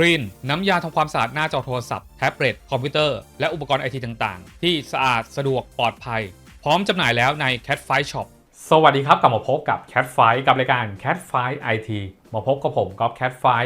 ครีนน้ำยาทำความสะอาดหน้าจอโทรศัพท์แท็บเล็ตคอมพิวเตอร์ และอุปกรณ์ไอทีต่างๆ ที่สะอาดสะดวกปลอดภัย พร้อมจำหน่ายแล้วใน Cat f i Shop สวัสดีครับกลับมาพบกับ Cat f i กับรายการ Cat Fight IT มาพบกับผมก๊อฟ Cat f i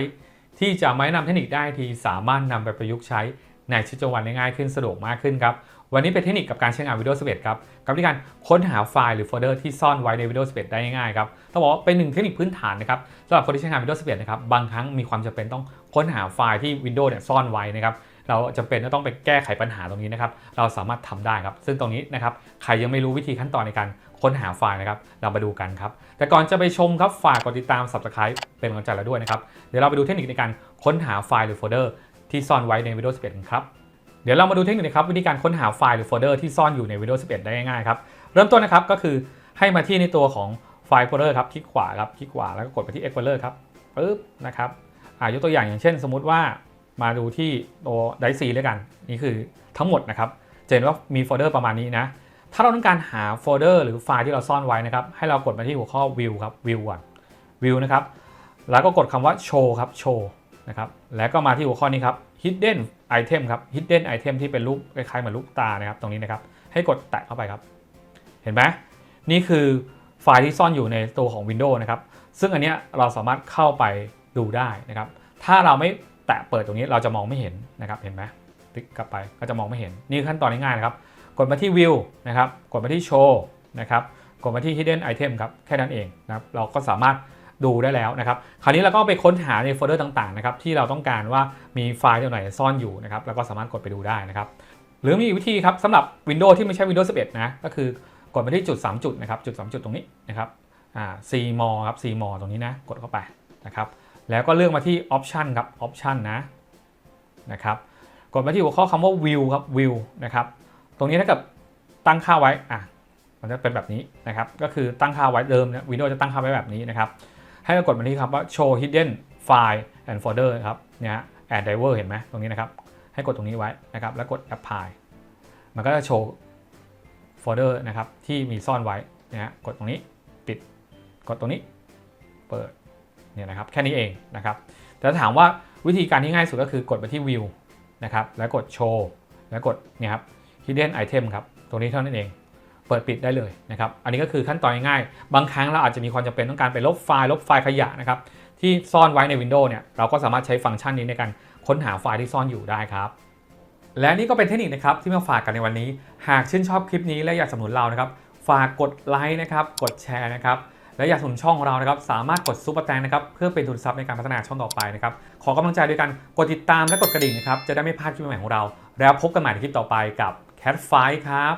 ที่จะมาแนะนำเทคนิคได้ที่สามารถนำไปประยุกต์ใช้ ในชีวิตประจำวันได้ง่ายขึ้นสะดวกมากขึ้นครับ วันนี้เป็นเทคนิคกับการใช้งาน Windows 11 ครับ กับการค้นหาไฟล์หรือโฟลเดอร์ที่ซ่อนไว้ใน Windows 11 ได้ง่ายครับ ต้องบอกว่าเป็นหนึ่งเทคนิคพื้นฐานนะครับสำหรับคนที่ใช้งาน Windows 11 นะครับ บางครั้งมีความจำเป็นต้องค้นหาไฟล์ที่ Windows เนี่ยซ่อนไว้นะครับ เราจำเป็นจะต้องไปแก้ไขปัญหาตรงนี้นะครับ เราสามารถทำได้ครับ ซึ่งตรงนี้นะครับ ใครยังไม่รู้วิธีขั้นตอนในการค้นหาไฟล์นะครับ เรามาดูกันครับ แต่ก่อนจะไปชมครับ ฝากกดติดตาม Subscribe เป็นกำลังใจเราด้วยนะครับ เดี๋ยวเราไปดูเทคนิคในการค้นหาไฟล์หรือโฟลเดอร์ ที่ซ่อนไว้ใน Windows 11กันครับเดี๋ยวเรามาดูเทคนิคนะครับวิธีการค้นหาไฟล์หรือโฟลเดอร์ที่ซ่อนอยู่ใน Windows 11 ได้ง่ายๆครับเริ่มต้นนะครับก็คือให้มาที่ในตัวของไฟล์โฟลเดอร์ครับคลิกขวาครับคลิกขวาแล้วก็กดไปที่ Explorer ครับปึ๊บนะครับอ่ายกตัวอย่างอย่างเช่น สมมุติว่ามาดูที่ตัวไดซีด้วยกัน นี่คือทั้งหมดนะครับจะเห็นว่ามีโฟลเดอร์ประมาณนี้นะถ้าเราต้องการหาโฟลเดอร์หรือไฟล์ที่เราซ่อนไว้นะครับให้เรากดมาที่หัวข้อ View ครับ View ก่อน View นะครับแล้วก็กดคำว่า Show ครับ Show นะครับแล้วก็มาที่หัวข้อนี้ครับ hidden item ครับ hidden item ที่เป็นรูปคล้ายๆเหมือนรูปตานะครับตรงนี้นะครับ ให้กดแตะเข้าไปครับ เห็นไหมนี่คือไฟล์ที่ซ่อนอยู่ในตัวของ Windows นะครับ ซึ่งอันเนี้ยเราสามารถเข้าไปดูได้นะครับ ถ้าเราไม่แตะเปิดตรงนี้เราจะมองไม่เห็นนะครับ เห็นไหมคลิกกลับไปก็จะมองไม่เห็น นี่คือขั้นตอนง่ายๆนะครับ กดมาที่ View นะครับ กดมาที่ Show นะครับ กดมาที่ Hidden Item ครับ แค่นั้นเองนะครับ เราก็สามารถ ดูได้แล้วนะครับ คราวนี้เราก็ไปค้นหาในโฟลเดอร์ต่างๆนะครับที่เราต้องการว่ามีไฟล์ตัวไหนซ่อนอยู่นะครับแล้วก็สามารถกดไปดูได้นะครับ หรือมีอีกวิธีครับสำหรับ Windows ที่ไม่ใช่ Windows 11 นะ ก็คือกดมาที่จุด 3 จุดนะครับ จุด 3 จุดตรงนี้นะครับอ่า CMO ครับ CMO ตรงนี้นะ กดเข้าไปนะครับ แล้วก็เลือกมาที่ Option ครับ Option นะนะครับ กดมาที่หัวข้อคำว่า View ครับ View นะครับ ตรงนี้ถ้าเกิดตั้งค่าไว้อะมันจะเป็นแบบนี้นะครับ ก็คือตั้งค่าไว้เดิมเนี่ย Windows จะตั้งค่าไว้แบบนี้นะครับ ให้เรากดมาที่คำว่า show hidden file and folder ครับเนี่ย add driver เห็นไหมตรงนี้นะครับ ให้กดตรงนี้ไว้นะครับ แล้วกด apply มันก็จะโชว์โฟลเดอร์นะครับที่มีซ่อนไว้นะฮะกดตรงนี้ปิดกดตรงนี้เปิดเนี่ยนะครับแค่นี้เองนะครับแต่ถ้าถามว่าวิธีการที่ง่ายสุดก็คือกดไปที่ view นะครับแล้วกด show แล้วกดเนี่ยครับ hidden item ครับตรงนี้เท่านั้นเอง เปิดปิดได้เลยนะครับ อันนี้ก็คือขั้นตอนง่ายๆ บางครั้งเราอาจจะมีความจำเป็นต้องการไปลบไฟล์ลบไฟล์ขยะนะครับที่ซ่อนไว้ใน Windows เนี่ยเราก็สามารถใช้ฟังก์ชันนี้ในการค้นหาไฟล์ที่ซ่อนอยู่ได้ครับ และนี่ก็เป็นเทคนิคนะครับที่มาฝากกันในวันนี้ หากชื่นชอบคลิปนี้และอยากสนับสนุนเรานะครับฝากกดไลค์นะครับกดแชร์นะครับและอยากสนับสนุนช่องของเรานะครับสามารถกดซุปเปอร์แตงนะครับเพื่อเป็นทุนทรัพย์ในการพัฒนาช่องต่อไปนะครับขอกำลังใจด้วยกันกดติดตามและกดกระดิ่งนะครับจะได้ไม่พลาดคลิปใหม่ของเรา แล้วพบกันใหม่ในคลิปต่อไปกับ Cat Fight ครับ